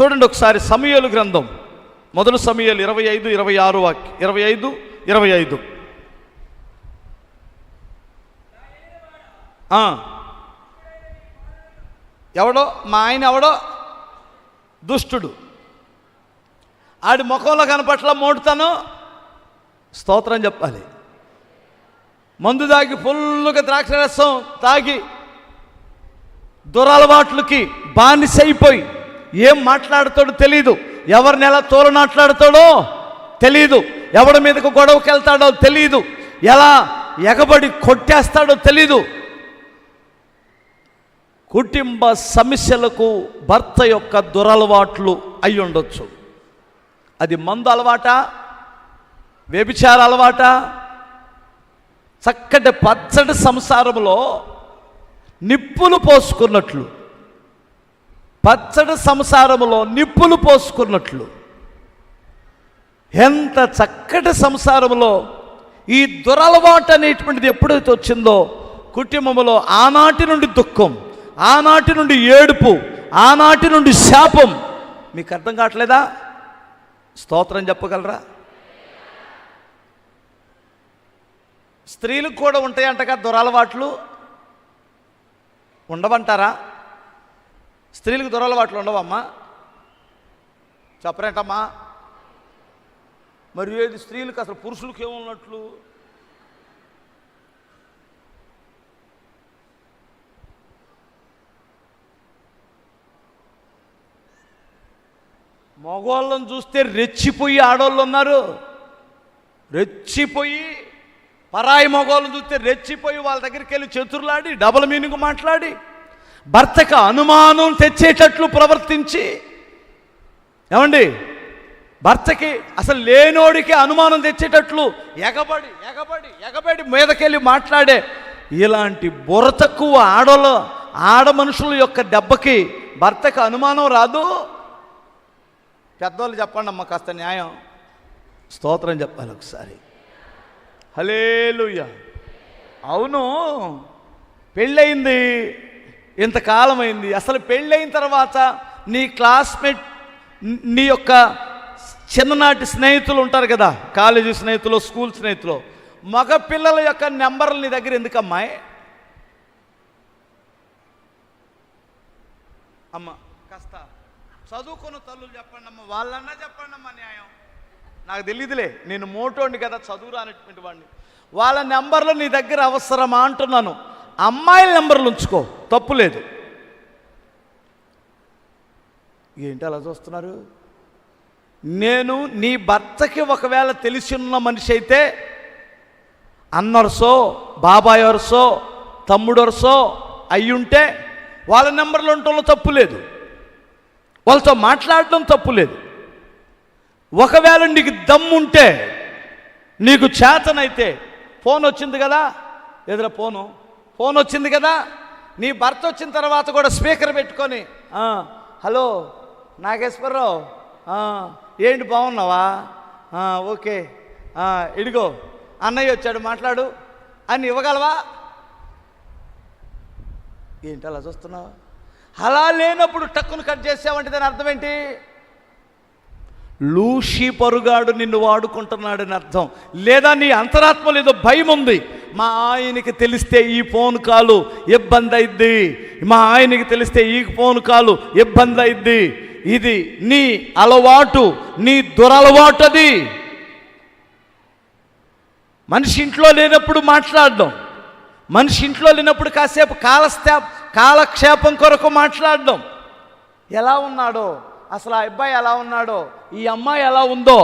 చూడండి ఒకసారి సమయలు గ్రంథం. మొదలు సమయలు ఇరవై ఐదు ఇరవై ఆరు వాక్య ఇరవై ఐదు ఇరవై ఐదు. ఎవడో? మా ఆయన ఎవడో? దుష్టుడు. ఆడి ముఖంలో కనపట్ల మోడుతాను స్తోత్రం చెప్పాలి. మందు తాగి ఫుల్గా ద్రాక్ష రసం తాగి దురలవాట్లకి బానిసైపోయి ఏం మాట్లాడతాడో తెలీదు. ఎవరిని ఎలా తోలనాట్లాడతాడో తెలీదు. ఎవడి మీదకు గొడవకి వెళ్తాడో తెలీదు. ఎలా ఎగబడి కొట్టేస్తాడో తెలీదు. కుటుంబ సమస్యలకు భర్త యొక్క దురలవాట్లు అయి ఉండొచ్చు. అది మందు అలవాట? వ్యభిచార అలవాట? చక్కటి పచ్చడి సంసారంలో నిప్పులు పోసుకున్నట్లు. పచ్చడి సంసారములో నిప్పులు పోసుకున్నట్లు. ఎంత చక్కటి సంసారంలో ఈ దురలవాటు అనేటువంటిది ఎప్పుడైతే వచ్చిందో కుటుంబంలో ఆనాటి నుండి దుఃఖం ఆనాటి నుండి ఏడుపు ఆనాటి నుండి శాపం మీకు అర్థం కావట్లేదా? స్తోత్రం చెప్పగలరా? స్త్రీలకు కూడా ఉంటాయంటగా దురలవాట్లు? ఉండవంటారా? స్త్రీలకు దురలవాట్లు ఉండవమ్మా. చెప్పరేంటమ్మా? మరి ఏది స్త్రీలకు అసలు పురుషులకు ఏమున్నట్లు మగవాళ్ళని చూస్తే రెచ్చిపోయి ఆడవాళ్ళు ఉన్నారు. రెచ్చిపోయి పరాయి మగవాళ్ళని చూస్తే రెచ్చిపోయి వాళ్ళ దగ్గరికి వెళ్ళి చతుర్లాడి డబల్ మీనింగ్ మాట్లాడి. భర్తకు అనుమానం తెచ్చేటట్లు ప్రవర్తించి ఏమండి? భర్తకి అసలు లేనోడికి అనుమానం తెచ్చేటట్లు ఎగబడి ఎగబడి ఎగబడి మీదకెళ్ళి మాట్లాడే ఇలాంటి బుర్ర తక్కువ ఆడలో ఆడ మనుషుల యొక్క దెబ్బకి భర్తకు అనుమానం రాదు? పెద్దోళ్ళు చెప్పండి అమ్మ కాస్త న్యాయం. స్తోత్రం చెప్పాలి ఒకసారి. హలేలుయ్య అవును పెళ్ళయింది. ఇంతకాలం అసలు పెళ్ళయిన తర్వాత నీ క్లాస్మేట్ నీ యొక్క చిన్ననాటి స్నేహితులు ఉంటారు కదా కాలేజీ స్నేహితులు స్కూల్ స్నేహితులు మగ పిల్లల యొక్క నెంబర్లు నీ దగ్గర ఎందుకమ్మాయి అమ్మ కాస్త చదువుకున్న తల్లులు చెప్పండి అమ్మ వాళ్ళన్నా చెప్పండి అమ్మ న్యాయం. నాకు తెలియదులే నేను మోటోండి కదా చదువు రానటువంటి వాడిని. వాళ్ళ నెంబర్లు నీ దగ్గర అవసరమా అంటున్నాను. అమ్మాయిల నెంబర్లు ఉంచుకో. తప్పు లేదు. ఏంటి అలా చూస్తున్నారు? నేను నీ భర్తకి ఒకవేళ తెలిసి ఉన్న మనిషి అయితే అన్నరసో బాబాయ్ వరసో తమ్ముడొరసో అయ్యుంటే వాళ్ళ నెంబర్లు ఉండటంలో తప్పు లేదు. వాళ్ళతో మాట్లాడడం తప్పు లేదు. ఒకవేళ నీకు దమ్ముంటే నీకు చేతనైతే ఫోన్ వచ్చింది కదా? ఎదురా ఫోను? ఫోన్ వచ్చింది కదా? నీ భర్త వచ్చిన తర్వాత కూడా స్పీకర్ పెట్టుకొని హలో నాగేశ్వరరావు ఏంటి బాగున్నావా? ఓకే ఇడిగో అన్నయ్య వచ్చాడు మాట్లాడు అని ఇవ్వగలవా? ఏంటి అలా చూస్తున్నావు? అలా లేనప్పుడు టక్కును కట్ చేసావంటే దాని అర్థం ఏంటి? లూషి పరుగాడు నిన్ను వాడుకుంటున్నాడని అర్థం. లేదా నీ అంతరాత్మలో ఏదో భయం ఉంది. మా ఆయనకి తెలిస్తే ఈ ఫోన్ కాలు ఇబ్బంది అయిద్ది మా ఆయనకి తెలిస్తే ఈ ఫోన్ కాలు ఇబ్బంది అయిద్ది ఇది నీ అలవాటు నీ దురలవాటు అది మనిషి ఇంట్లో లేనప్పుడు మాట్లాడడం. మనిషి ఇంట్లో లేనప్పుడు కాసేపు కాలస్థే కాలక్షేపం కొరకు మాట్లాడడం. ఎలా ఉన్నాడో అసలు ఆ అబ్బాయి ఎలా ఉన్నాడో ఈ అమ్మాయి ఎలా ఉందో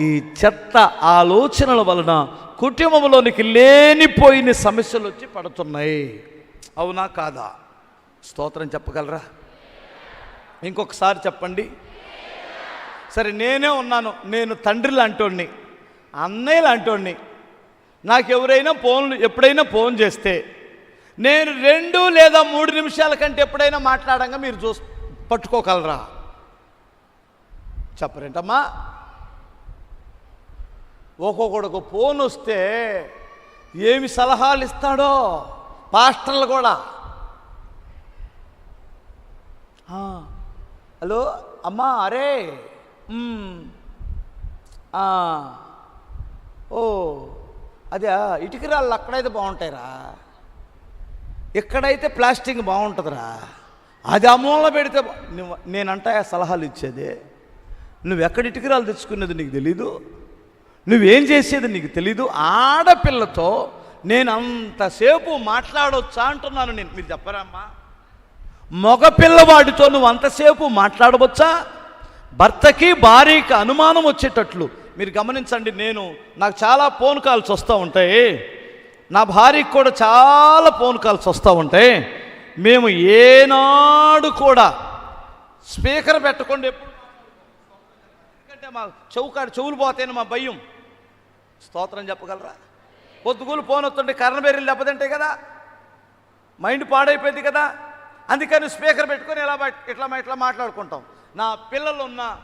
ఈ చెత్త ఆలోచనల వలన కుటుంబంలోనికి లేనిపోయిన సమస్యలు వచ్చి పడుతున్నాయి. అవునా కాదా? స్తోత్రం చెప్పగలరా? ఇంకొకసారి చెప్పండి. సరే నేనే ఉన్నాను. నేను తండ్రి లాంటోడిని అన్నయ్య లాంటోడిని. నాకు ఎవరైనా ఫోన్లు ఎప్పుడైనా ఫోన్ చేస్తే నేను రెండు లేదా మూడు నిమిషాల కంటే ఎప్పుడైనా మాట్లాడంగా మీరు చూ పట్టుకోగలరా? చెప్పరేంటమ్మా? ఒక్కొక్కడికి ఫోన్ వస్తే ఏమి సలహాలు ఇస్తాడో? పాస్టర్లు కూడా. హలో అమ్మా అరే ఓ అదే ఇటుకరాళ్ళు అక్కడైతే బాగుంటాయిరా. ఎక్కడైతే ప్లాస్టిక్ బాగుంటుందిరా. అది అమూల పెడితే నేను నువ్వు నేనంటా సలహాలు ఇచ్చేది? నువ్వు ఎక్కడ ఇటుకరాలు తెచ్చుకునేది నీకు తెలీదు? నువ్వేం చేసేది నీకు తెలీదు? ఆడపిల్లతో నేను అంతసేపు మాట్లాడొచ్చా అంటున్నాను నేను. మీరు చెప్పరామ్మా మగపిల్లవాడితో నువ్వు అంతసేపు మాట్లాడవచ్చా? భర్తకి భార్యకి అనుమానం వచ్చేటట్లు. మీరు గమనించండి నేను నాకు చాలా ఫోన్ కాల్స్ వస్తూ ఉంటాయి. నా భార్యకి కూడా చాలా ఫోన్ కాల్స్ వస్తూ ఉంటాయి. మేము ఏనాడు కూడా స్పీకర్ పెట్టకుండా ఎప్పుడు మా చెవుకాడు చెవులు పోతాయని మా భయం. స్తోత్రం చెప్పగలరా? పొద్దుగూలు ఫోన్ వస్తుంటే కరెంట్ బెర్రీలు దెబ్బతింటాయి కదా మైండ్ పాడైపోయింది కదా అందుకని స్పీకర్ పెట్టుకొని ఇలా ఇట్లా మా- ఇట్లా మాట్లాడుకుంటాం. నా పిల్లలు ఉన్నా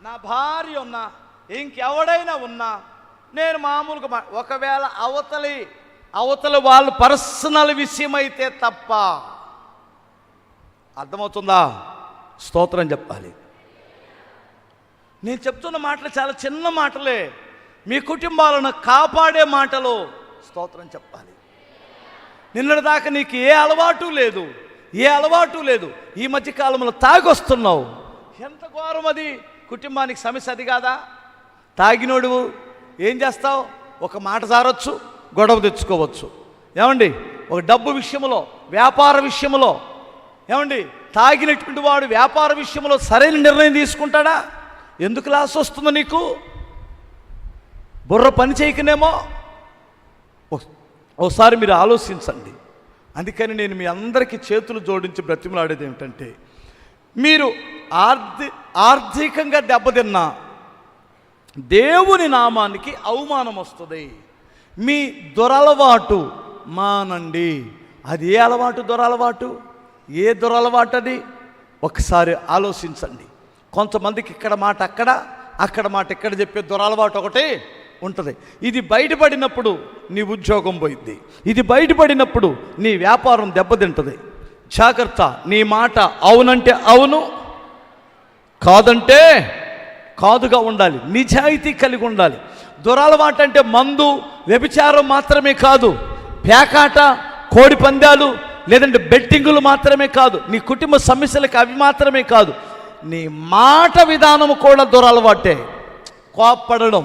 నా భార్య ఉన్నా ఇంకెవడైనా ఉన్నా నేను మామూలుగా ఒకవేళ అవతలి అవతలి వాళ్ళు పర్సనల్ విషయం అయితే తప్ప అర్థమవుతుందా? స్తోత్రం చెప్పాలి. నేను చెప్తున్న మాటలు చాలా చిన్న మాటలే. మీ కుటుంబాలను కాపాడే మాటలు. స్తోత్రం చెప్పాలి. నిన్నటి దాకా నీకు ఏ అలవాటు లేదు. ఏ అలవాటు లేదు. ఈ మధ్య కాలంలో తాగొస్తున్నావు. ఎంత ఘోరం అది. కుటుంబానికి సమస్య అది కాదా? తాగినోడు ఏం చేస్తావు? ఒక మాట జారొచ్చు గొడవ తెచ్చుకోవచ్చు. ఏమండి? ఒక డబ్బు విషయంలో వ్యాపార విషయంలో. ఏమండి? తాగినటువంటి వాడు వ్యాపార విషయంలో సరైన నిర్ణయం తీసుకుంటాడా? ఎందుకు లాస్ వస్తుంది నీకు? బుర్ర పని చేయకనేమో? ఓ- మీరు ఆలోచించండి. అందుకని నేను మీ అందరికీ చేతులు జోడించి బ్రతిమలాడేది ఏమిటంటే మీరు ఆర్థి ఆర్థికంగా దెబ్బతిన్నా దేవుని నామానికి అవమానం వస్తుంది. మీ దురలవాటు మానండి. అది ఏ అలవాటు? దురలవాటు? ఏ దురలవాటు అది ఒకసారి ఆలోచించండి. కొంతమందికి ఇక్కడ మాట అక్కడ అక్కడ మాట ఇక్కడ చెప్పే దురలవాటు ఒకటి ఉంటుంది. ఇది బయటపడినప్పుడు నీ ఉద్యోగం పోయింది. ఇది బయటపడినప్పుడు నీ వ్యాపారం దెబ్బతింటుంది. జాగ్రత్త నీ మాట అవునంటే అవును కాదంటే కాదుగా ఉండాలి. నిజాయితీ కలిగి ఉండాలి. దురలవాటు అంటే మందు వ్యభిచారం మాత్రమే కాదు. పేకాట కోడి పందాలు లేదంటే బెట్టింగులు మాత్రమే కాదు. నీ కుటుంబ సమస్యలకు అవి మాత్రమే కాదు. నీ మాట విధానము కూడా దురలవాటే కోప్పడడం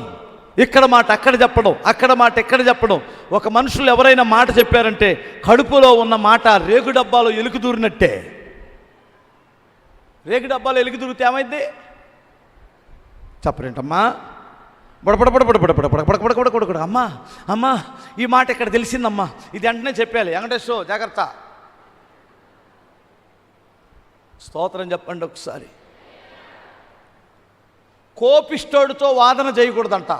ఇక్కడ మాట అక్కడ చెప్పడం అక్కడ మాట ఇక్కడ చెప్పడం ఒక మనుషులు ఎవరైనా మాట చెప్పారంటే కడుపులో ఉన్న మాట రేగు డబ్బాలో ఎలుగుదూరినట్టే రేగు డబ్బాలో ఎలుగుదూరితే ఏమైంది చెప్పరేంటమ్మా బుడబడ బుడబడ బుడబడ బుడబడ బుడబడ బుడబడ అమ్మా అమ్మా ఈ మాట ఇక్కడ తెలిసిందమ్మా ఇది వెంటనే చెప్పాలి వెంకటేశ్వర జాగ్రత్త స్తోత్రం చెప్పండి ఒకసారి కోపిష్టోడితో వాదన చేయకూడదంట.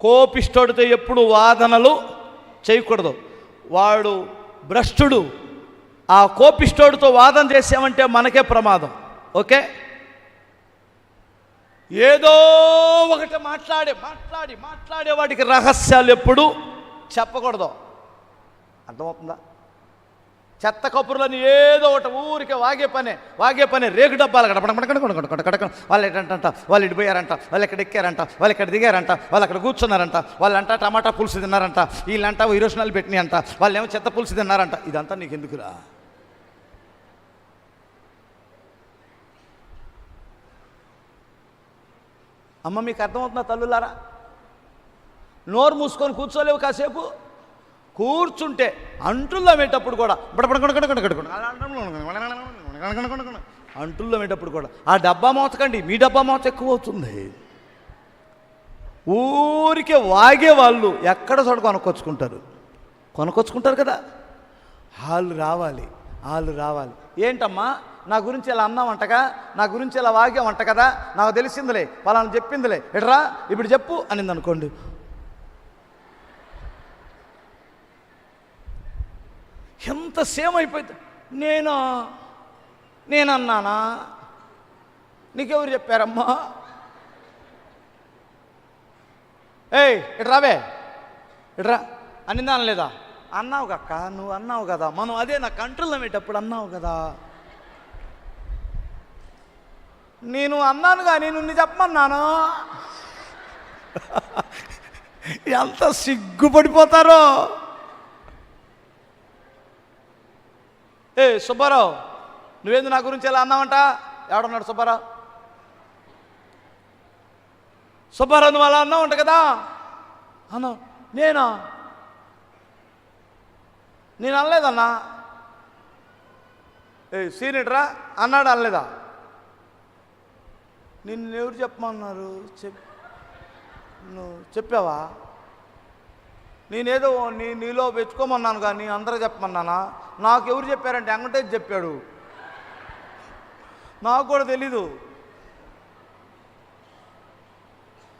కోపిష్టోడితో ఎప్పుడు వాదనలు చేయకూడదు. వాడు భ్రష్టుడు. ఆ కోపిష్టోడితో వాదన చేసామంటే మనకే ప్రమాదం. ఓకే? ఏదో ఒకటి మాట్లాడే మాట్లాడి మాట్లాడే వాడికి రహస్యాలు ఎప్పుడు చెప్పకూడదు. అర్థమవుతుందా? చెత్త కబుర్లని ఏదో ఒకటి ఊరికే వాగే పనే వాగే పనే. రేగు డబ్బాలు కడ కడకడ వాళ్ళు ఏంటంట వాళ్ళు ఇటు పోయారంట వాళ్ళు ఎక్కడ ఎక్కారంట వాళ్ళు ఇక్కడ దిగారంట వాళ్ళు అక్కడ కూర్చున్నారంట వాళ్ళంట టమాటా పులుసు తిన్నారంట వీళ్ళంట ఇరోషనాలు పెట్టినాయి అంట వాళ్ళు ఏమో చెత్త పులుసు తిన్నారంట. ఇదంతా నీకు ఎందుకురా అమ్మ మీకు అర్థమవుతుందా తల్లులారా? నోరు మూసుకొని కూర్చోలేవు కాసేపు? కూర్చుంటే అంటుల్లో మేటప్పుడు కూడా అంటుల్లో మేటప్పుడు కూడా ఆ డబ్బా మోతకండి మీ డబ్బా మోత ఎక్కువ అవుతుంది ఊరికే వాగే వాళ్ళు ఎక్కడ చోట కొనుక్కొచ్చుకుంటారు? కొనుక్కొచ్చుకుంటారు కదా. వాళ్ళు రావాలి వాళ్ళు రావాలి. ఏంటమ్మా? నా గురించి ఇలా అన్నావంటగా నా గురించి ఇలా వాగావంట కదా. నాకు తెలిసిందిలే పలానా చెప్పిందిలే. ఎట్రా? ఇప్పుడు చెప్పు అనింది అనుకోండి ఎంత సేమ్ అయిపోయింది నేను? నేనన్నానా? నీకెవరు చెప్పారమ్మా? ఏయ్ ఇటు రావే. ఇట్రా అనిందా అనలేదా అన్నావు కక్క నువ్వు అన్నావు కదా. మనం అదే నా కంట్రోల్ అమ్మేటప్పుడు అన్నావు కదా. నేను అన్నాను కానీ నిన్ను చెప్పమన్నాను? ఎంత సిగ్గుపడిపోతారో. ఏ సుబ్బారావు నువ్వేంది నా గురించి ఎలా అన్నావంట? ఎవడన్నాడు సుబ్బారావు? సుబ్బారావు నువ్వు అలా అన్నావంట కదా? అన్నావు నేనా? నేను అనలేదన్నా. ఏ సీనియర్రా అన్నాడు అనలేదా? నిన్ను ఎవరు చెప్పమన్నారు? చెప్ నువ్వు చెప్పావా? నేనేదో నీ నీలో పెంచుకోమన్నాను కానీ అందరూ చెప్పమన్నానా? నాకు ఎవరు చెప్పారంటే వెంకటేష్ చెప్పాడు. నాకు కూడా తెలీదు.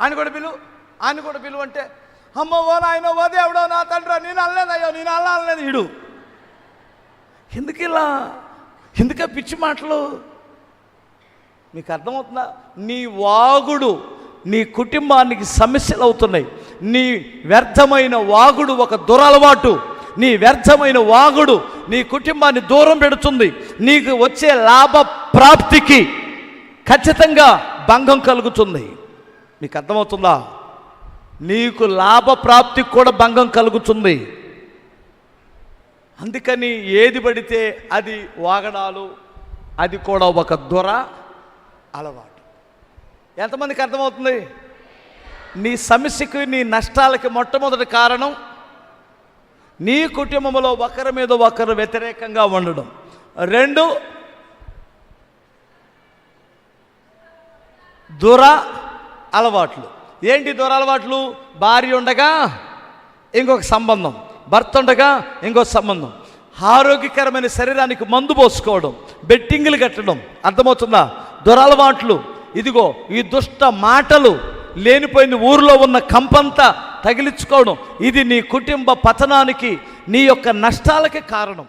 ఆయన కూడా పిలువు ఆయన కూడా పిలువు అంటే అమ్మ ఓ నాయన ఓ దేవుడో నా తండ్రి నేను అనలేదయ్యో నేను అలా అనలేదు ఇడు ఎందుకు ఇలా ఎందుక పిచ్చి మాటలు? మీకు అర్థమవుతుందా? నీ వాగుడు నీ కుటుంబానికి సమస్యలు అవుతున్నాయి. నీ వ్యర్థమైన వాగుడు ఒక దురలవాటు. నీ వ్యర్థమైన వాగుడు నీ కుటుంబాన్ని దూరం పెడుతుంది. నీకు వచ్చే లాభ ప్రాప్తికి ఖచ్చితంగా భంగం కలుగుతుంది. మీకు అర్థమవుతుందా? నీకు లాభ ప్రాప్తికి కూడా భంగం కలుగుతుంది. అందుకని ఏది పడితే అది వాగడాలు అది కూడా ఒక దొర అలవాటు. ఎంతమందికి అర్థమవుతుంది? నీ సమస్యకి నీ నష్టాలకి మొట్టమొదటి కారణం నీ కుటుంబంలో ఒకరి మీద ఒకరు వ్యతిరేకంగా ఉండడం. రెండు దుర అలవాట్లు. ఏంటి దుర అలవాట్లు? భార్య ఉండగా ఇంకొక సంబంధం. భర్త ఉండగా ఇంకొక సంబంధం. ఆరోగ్యకరమైన శరీరానికి మందు పోసుకోవడం బెట్టింగులు కట్టడం. అర్థమవుతుందా? దురలవాట్లు ఇదిగో ఈ దుష్ట మాటలు లేనిపోయిన ఊరిలో ఉన్న కంపంతా తగిలించుకోవడం ఇది నీ కుటుంబ పతనానికి నీ యొక్క నష్టాలకి కారణం.